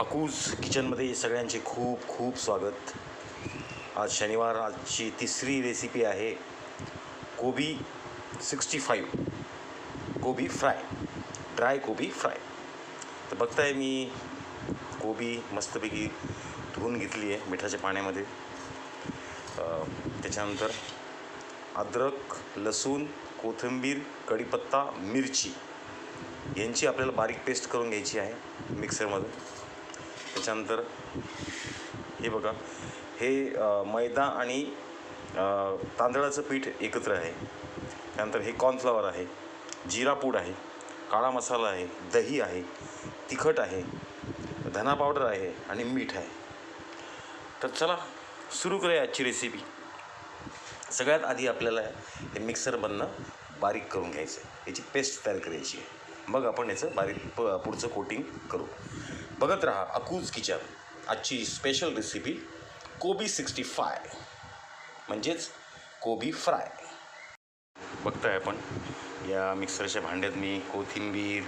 अकूज किचनमध्ये सगळ्यांचे खूप खूप स्वागत. आज शनिवार आजची तिसरी रेसिपी आहे कोबी सिक्स्टी फाईव्ह कोबी फ्राय. ड्राय कोबी फ्राय. तर बघताय मी कोबी मस्तपैकी धुवून घेतली आहे मिठाच्या पाण्यामध्ये. त्याच्यानंतर अद्रक लसूण कोथिंबीर कढीपत्ता मिरची यांची आपल्याला बारीक पेस्ट करून घ्यायची आहे मिक्सरमध्ये त्याच्यानंतर हे बघा हे मैदा आणि तांदळाचं पीठ एकत्र आहे. त्यानंतर हे कॉर्नफ्लॉवर आहे जिरा पूड आहे काळा मसाला आहे दही आहे तिखट आहे धना पावडर आहे आणि मीठ आहे. तर चला सुरू करूया आजची रेसिपी सगळ्यात आधी आपल्याला हे मिक्सर बनणं बारीक करून घ्यायचं आहे याची पेस्ट तयार करायची आहे. मग आपण याचं बारीक प पुढचं कोटिंग करू. बघत राहा अकूज किचन आजची स्पेशल रेसिपी कोबी सिक्स्टी फाय म्हणजेच कोबी फ्राय बघताय आपण. या मिक्सरच्या भांड्यात मी कोथिंबीर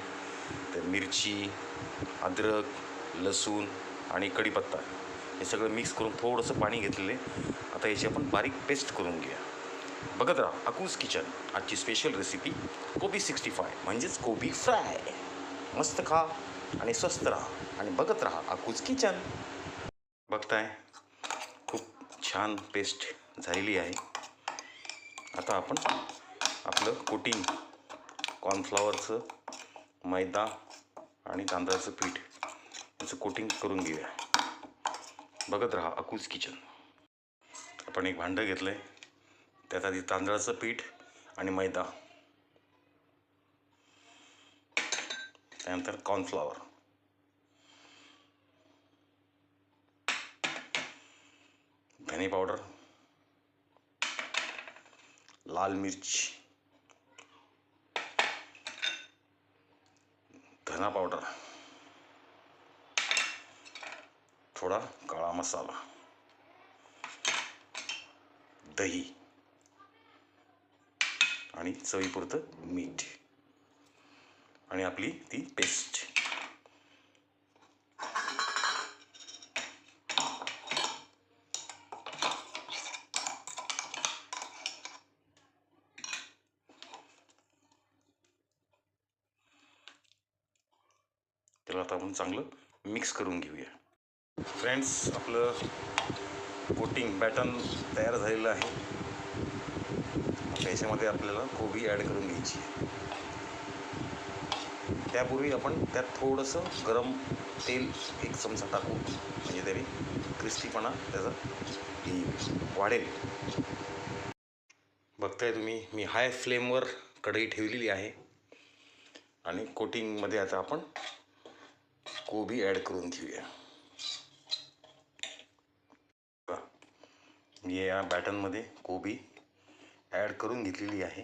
तर मिरची अद्रक लसूण आणि कढीपत्ता. हे सगळं मिक्स करून थोडंसं पाणी घेतलेलं आहे. आता याची आपण बारीक पेस्ट करून घेऊया. बघत राहा अकूज किचन आजची स्पेशल रेसिपी कोबी सिक्स्टी फाय म्हणजेच कोबी फ्राय मस्त खा आणि स्वस्त राहा. आणि बघत राहा अकूज किचन बघताय खूप छान पेस्ट झालेली आहे. आता आपण आपलं कोटिंग कॉर्नफ्लॉवरचं मैदा आणि तांदळाचं पीठ याचं कोटिंग करून घेऊया. बघत राहा अकूज किचन आपण एक भांडं घेतलं आहे त्यात आधी तांदळाचं पीठ आणि मैदा. त्यानंतर कॉर्नफ्लॉवर धने पावडर लाल मिर्च धना पावडर थोडा काळा मसाला दही आणि चवीपुरतं मीठ. आणि आपली ती पेस्ट त्याला आता आपण चांगलं मिक्स करून घेऊया. फ्रेंड्स आपलं कोटिंग बॅटन तयार झालेलं आहे. आता याच्यामध्ये आपल्याला कोबी ॲड करून घ्यायची आहे. त्यापूर्वी आपण त्यात थोडंसं गरम तेल एक चमचा टाकू. म्हणजे तरी क्रिस्पीपणा त्याचा वाढेल. बघताय तुम्ही मी हाय फ्लेमवर कढई ठेवलेली आहे. आणि कोटिंगमध्ये आता आपण कोबी ॲड करून घेऊया मी या। बॅटनमध्ये कोबी ॲड करून घेतलेली आहे.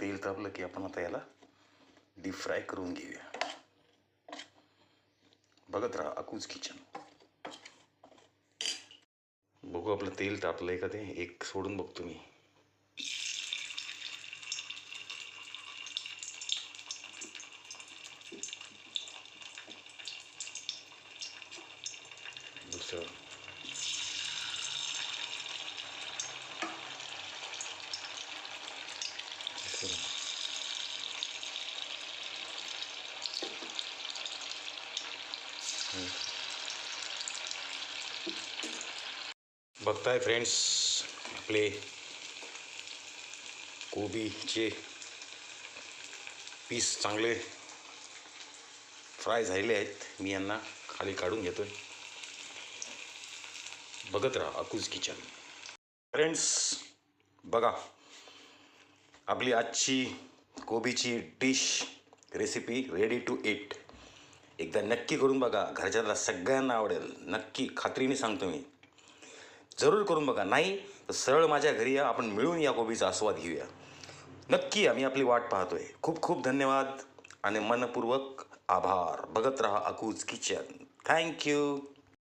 तेल तापलं की आपण आता याला डीप फ्राय करून घेऊया. बघत राहा अकूज किचन बघू आपलं तेल तापलं आहे का ते? एक सोडून बघतो मी. दुसरं बघताय फ्रेंड्स आपले कोबीचे पीस चांगले फ्राय झालेले आहेत मी यांना खाली काढून घेतोय बघत राहा अकूज किचन. फ्रेंड्स बघा आपली आजची कोबीची dish recipe ready to eat एकदा नक्की करून बघा घरच्याला सगळ्यांना आवडेल. नक्की खात्रीने सांगतो मी. जरूर करून बघा. नाही तर सरळ माझ्या घरी या आपण मिळून या कोबीचा आस्वाद घेऊया. नक्की आम्ही आपली वाट पाहतोय. खूप खूप धन्यवाद आणि मनपूर्वक आभार. बघत राहा अकूज किचन. थँक्यू